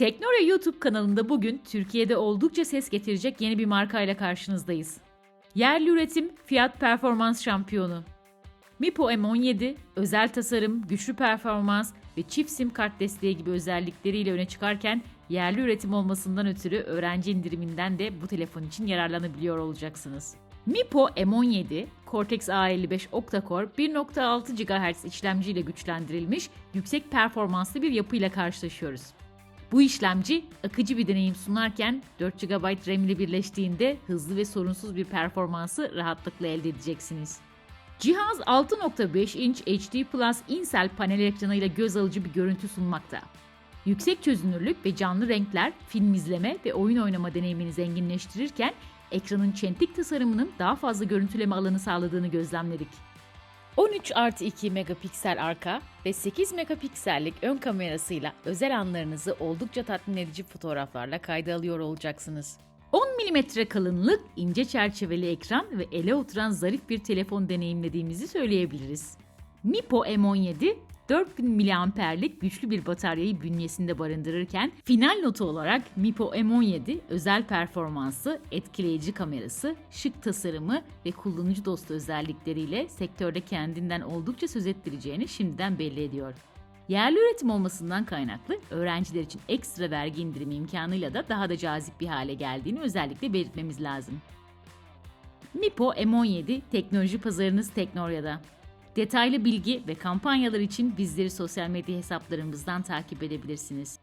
Teknora YouTube kanalında bugün Türkiye'de oldukça ses getirecek yeni bir markayla karşınızdayız. Yerli üretim, fiyat performans şampiyonu. Mipo M17, özel tasarım, güçlü performans ve çift sim kart desteği gibi özellikleriyle öne çıkarken yerli üretim olmasından ötürü öğrenci indiriminden de bu telefon için yararlanabiliyor olacaksınız. Mipo M17, Cortex A55 octa-core 1.6 GHz işlemciyle güçlendirilmiş yüksek performanslı bir yapıyla karşılaşıyoruz. Bu işlemci akıcı bir deneyim sunarken 4 GB RAM ile birleştiğinde hızlı ve sorunsuz bir performansı rahatlıkla elde edeceksiniz. Cihaz 6.5 inç HD Plus Incel panel ekranıyla göz alıcı bir görüntü sunmakta. Yüksek çözünürlük ve canlı renkler film izleme ve oyun oynama deneyimini zenginleştirirken ekranın çentik tasarımının daha fazla görüntüleme alanı sağladığını gözlemledik. 13 artı 2 megapiksel arka ve 8 megapiksellik ön kamerasıyla özel anlarınızı oldukça tatmin edici fotoğraflarla kayda alıyor olacaksınız. 10 mm kalınlık, ince çerçeveli ekran ve ele oturan zarif bir telefon deneyimlediğimizi söyleyebiliriz. Mipo M17 4000 mAh'lik güçlü bir bataryayı bünyesinde barındırırken final notu olarak Mipo M17 özel performansı, etkileyici kamerası, şık tasarımı ve kullanıcı dostu özellikleriyle sektörde kendinden oldukça söz ettireceğini şimdiden belli ediyor. Yerli üretim olmasından kaynaklı öğrenciler için ekstra vergi indirimi imkanıyla da daha da cazip bir hale geldiğini özellikle belirtmemiz lazım. Mipo M17 teknoloji pazarınız Teknorya'da. Detaylı bilgi ve kampanyalar için bizleri sosyal medya hesaplarımızdan takip edebilirsiniz.